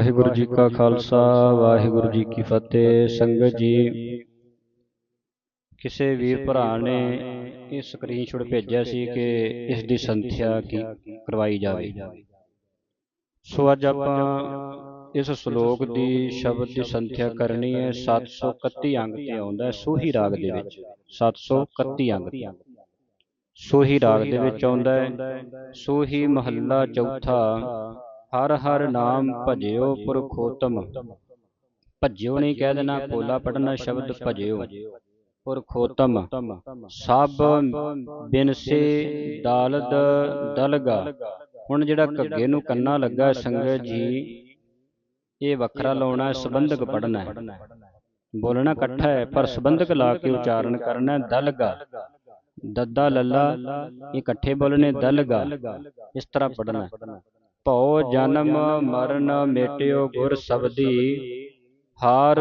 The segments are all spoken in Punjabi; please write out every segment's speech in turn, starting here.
ਵਾਹਿਗੁਰੂ ਜੀ ਕਾ ਖਾਲਸਾ, ਵਾਹਿਗੁਰੂ ਜੀ ਕੀ ਫਤਿਹ। ਸੰਗਤ ਜੀ, ਕਿਸੇ ਵੀਰ ਭਰਾ ਨੇ ਇਹ ਸਕਰੀਨਸ਼ਾਟ ਭੇਜਿਆ ਸੀ ਕਿ ਇਸ ਦੀ ਸੰਥਿਆ ਕੀ ਕਰਵਾਈ ਜਾਵੇ। ਸੋ ਅੱਜ ਆਪਾਂ ਇਸ ਸ਼ਲੋਕ ਦੀ ਸ਼ਬਦ ਦੀ ਸੰਥਿਆ ਕਰਨੀ ਹੈ। 731 ਅੰਗ ਤੇ ਆਉਂਦਾ ਹੈ ਸੋਹੀ ਰਾਗ ਦੇ ਵਿੱਚ। 731 ਅੰਗ ਸੋਹੀ ਰਾਗ ਦੇ ਵਿੱਚ ਆਉਂਦਾ ਹੈ, ਸੋਹੀ ਮਹੱਲਾ ਚੌਥਾ ਹਰ ਹਰ ਨਾਮ ਭਜਿਓ ਪੁਰਖੋਤਮ। ਭਜਿਓ ਨਹੀਂ ਕਹਿ ਦੇਣਾ ਪੋਲਾ ਪੜਨਾ ਸ਼ਬਦ ਭਜਿਓ। ਪੁਰਖੋਤਮ। ਸਭ ਬਿਨਸੇ ਦਾਲਦ ਦਲਗਾ। ਹੁਣ ਜਿਹੜਾ ਘੱਗੇ ਨੂੰ ਕੰਨਾ ਲੱਗਾ ਸੰਗਤ ਜੀ ਇਹ ਵੱਖਰਾ ਲਾਉਣਾ ਸੰਬੰਧਕ ਪੜਨਾ ਹੈ। ਬੋਲਣਾ ਇਕੱਠਾ ਹੈ ਪਰ ਸੰਬੰਧਕ ਲਾ ਕੇ ਉਚਾਰਨ ਕਰਨਾ ਹੈ ਦਲਗਾ। ਦੱਦਾ ਲੱਲਾ ਇਕੱਠੇ ਬੋਲਣੇ ਦਲਗਾ। ਇਸ ਤਰ੍ਹਾਂ ਪੜਨਾ ਹੈ। ਭਉ ਜਨਮ ਮਰਨ ਮੇਟਿਓ ਗੁਰ ਸਬਦੀ। ਹਾਰ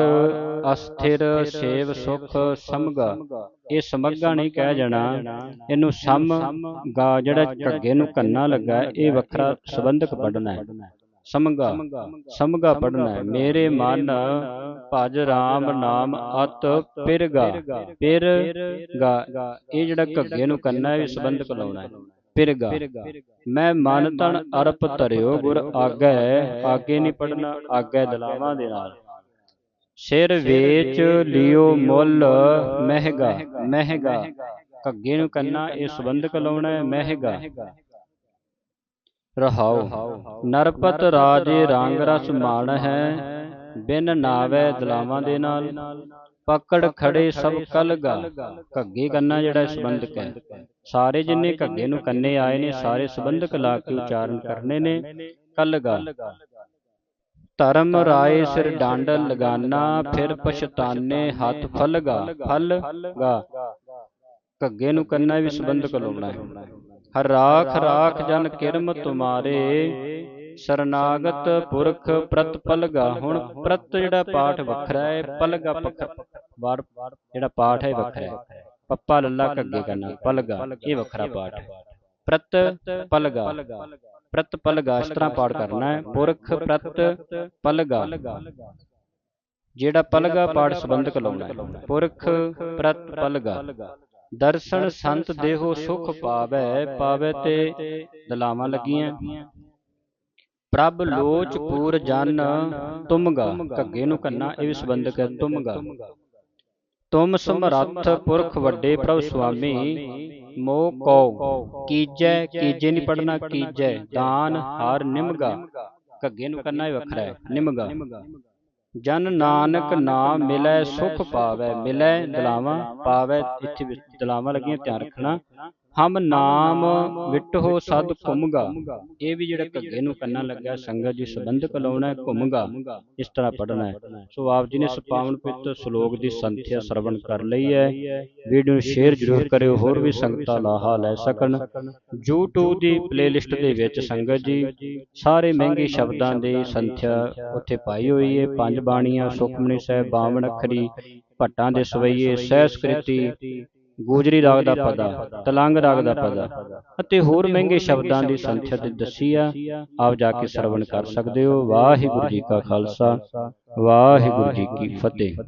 ਅਸਥਿਰ ਸੇਵ ਸੁਖ ਸਮਗਾ। ਇਹ ਸਮਗਾ ਨਹੀਂ ਕਹਿ ਜਾਣਾ। ਇਹਨੂੰ ਸਮ ਗਾ ਜਿਹੜਾ ਘੱਗੇ ਨੂੰ ਕੰਨਾ ਲੱਗਾ ਇਹ ਵੱਖਰਾ ਸੰਬੰਧਕ ਪੜਨਾ ਹੈ। ਸਮਗਾ ਸਮਗਾ। ਪੜਨਾ ਹੈ। ਮੇਰੇ ਮਨ ਭਜ RAM ਨਾਮ ਅਤ ਪਿਰਗਾ। ਪਿਰਗਾ। ਇਹ ਜਿਹੜਾ ਘੱਗੇ ਨੂੰ ਕੰਨਾ ਹੈ ਇਹ ਸੰਬੰਧਕ ਲਾਉਣਾ ਹੈ। ਪਿਰਗਾ। ਮੈਂ ਮਨ ਤਨ ਅਰਪ ਧਰਿਓ ਗੁਰ ਆਗੈ ਆਗੇ ਨਹੀਂ ਪੜਨਾ ਆਗੈ ਦਲਾਵਾਂ ਦੇ ਨਾਲ। ਸਿਰ ਵੇਚ ਲਿਓ ਮੁੱਲ ਮਹਿਗਾ ਮਹਿਗਾ ਘੱਗੇ ਨੂੰ ਕੰਨਾ ਇਹ ਸੰਬੰਧਕ ਲਾਉਣਾ ਹੈ ਮਹਿਗਾ। ਰਹਾਉ ਨਰਪਤ ਰਾਜੇ ਰੰਗ ਰਸ ਮਾਣ ਹੈ ਬਿਨ ਨਾਵੇ ਦਲਾਵਾਂ ਦੇ ਨਾਲ। ਪਕੜ ਖੜੇ ਸਭ ਕਲਗਾ। ਘੱਗੇ ਕੰਨਾ ਜਿਹੜਾ ਸੰਬੰਧਕ ਹੈ। ਸਾਰੇ ਜਿੰਨੇ ਘੱਗੇ ਨੂੰ ਕੰਨੇ ਆਏ ਨੇ ਸਾਰੇ ਸੰਬੰਧਕ ਲਾ ਕੇ ਉਚਾਰਨ ਕਰਨੇ ਨੇ। ਕਲਗਾ। ਧਰਮ ਰਾਏ ਸਿਰ ਡਾਂਡ ਲਗਾਨਾ ਫਿਰ ਪਛਤਾਨੇ ਹੱਥ ਫਲਗਾ ਫਲਗਾ। ਘੱਗੇ ਨੂੰ ਕੰਨਾ ਵੀ ਸੰਬੰਧਕ ਲਾਉਣਾ ਹੈ। ਹਰ ਰਾਖ ਰਾਖ ਜਨ ਕਿਰਮ ਤੁਮਾਰੇ। ਸਰਨਾਗਤ ਪੁਰਖ ਪ੍ਰਤ ਪਲਗਾ ਹੁਣ ਪ੍ਰਤ ਜਿਹੜਾ ਪਾਠ ਵੱਖਰਾ ਹੈ ਪਲਗਾ ਵਾਰ ਜਿਹੜਾ ਪਾਠ ਹੈ ਵੱਖਰਾ ਹੈ ਪੱਪਾ ਲੱਲਾ ਘੱਗੇ ਕਰਨਾ ਪਲਗਾ ਇਹ ਵੱਖਰਾ ਪਾਠ ਹੈ ਪ੍ਰਤ ਪਲਗਾ ਪ੍ਰਤ ਪਲਗਾ ਇਸ ਤਰ੍ਹਾਂ ਪਾਠ ਕਰਨਾ ਹੈ ਪੁਰਖ ਪ੍ਰਤ ਪਲਗਾ ਜਿਹੜਾ ਪਲਗਾ ਪਾਠ ਸੰਬੰਧਕ ਲਾਉਣਾ ਹੈ ਪੁਰਖ ਪ੍ਰਤ ਪਲਗਾ ਦਰਸ਼ਨ ਸੰਤ ਦੇਹੋ ਸੁਖ ਪਾਵੈ ਪਾਵੈ ਤੇ ਦਲਾਵਾਂ ਲੱਗੀਆਂ ਪ੍ਰਭ ਲੋਚ ਪੂਰ ਜਨ ਤੁਮਗਾ ਘੱਗੇ ਨੂੰ ਕੰਨਾ ਇਹ ਵੀ ਸੰਬੰਧਕ ਹੈ ਤੁਮਗਾ ਤੁਮ ਸਮਰੱਥ ਪੁਰਖ ਵੱਡੇ ਪ੍ਰਭ ਸੁਆਮੀ ਮੋਹ ਕਉ ਕੀਜੈ ਕੀਜੇ ਨਹੀਂ ਪੜਨਾ ਕੀਜੈ ਦਾਨ ਹਰ ਨਿਮਗਾ। ਘੱਗੇ ਨੂੰ ਕੰਨਾ ਹੀ ਵੱਖਰਾ ਹੈ। ਨਿਮਗਾ। ਜਨ ਨਾਨਕ ਨਾਮ ਮਿਲੈ ਸੁਖ ਪਾਵੈ। ਮਿਲੈ ਦਲਾਵਾਂ ਪਾਵੈ ਇੱਥੇ ਦਲਾਵਾਂ ਲੱਗੀਆਂ ਧਿਆਨ ਰੱਖਣਾ। ਹਮ ਨਾਮ ਵਿਟਹੋ ਸਦ ਘੁੰਮਗਾ। ਇਹ ਵੀ ਜਿਹੜਾ ਘੱਗੇ ਨੂੰ ਕੰਨਾ ਲੱਗਾ ਸੰਗਤ ਜੀ ਸੰਬੰਧਕ ਲਾਉਣਾ ਘੁੰਮਗਾ। ਇਸ ਤਰ੍ਹਾਂ ਪੜਨਾ ਹੈ। ਸੋ ਆਪ ਜੀ ਨੇ ਸੁਪਾਵਨ ਪਿੱਤ ਸ਼ਲੋਕ ਦੀ ਸੰਥਿਆ ਸਰਵਣ ਕਰ ਲਈ ਹੈ। ਵੀਡੀਓ ਨੂੰ ਸ਼ੇਅਰ ਜ਼ਰੂਰ ਕਰਿਓ ਹੋਰ ਵੀ ਸੰਗਤਾਂ ਲਾਹਾ ਲੈ ਸਕਣ। YouTube ਦੀ ਪਲੇਲਿਸਟ ਦੇ ਵਿੱਚ ਸੰਗਤ ਜੀ ਸਾਰੇ ਮਹਿੰਗੇ ਸ਼ਬਦਾਂ ਦੀ ਸੰਥਿਆ ਉੱਥੇ ਪਾਈ ਹੋਈ ਹੈ। ਪੰਜ ਬਾਣੀਆਂ ਸੁਖਮਨੀ ਸਾਹਿਬ ਬਾਵਨ ਅੱਖਰੀ ਭੱਟਾਂ ਦੇ ਸਵਈਏ ਸਹਿਸਕ੍ਰਿਤੀ ਗੋਜਰੀ ਰਾਗ ਦਾ ਪਦਾ ਤਲੰਗ ਰਾਗ ਦਾ ਪਦਾ ਅਤੇ ਹੋਰ ਮਹਿੰਗੇ ਸ਼ਬਦਾਂ ਦੀ ਸੰਥਿਆ ਤੇ ਦੱਸੀ ਆ ਆਪ ਜਾ ਕੇ ਸਰਵਣ ਕਰ ਸਕਦੇ ਹੋ। ਵਾਹਿਗੁਰੂ ਜੀ ਕਾ ਖਾਲਸਾ ਵਾਹਿਗੁਰੂ ਜੀ ਕੀ ਫਤਿਹ।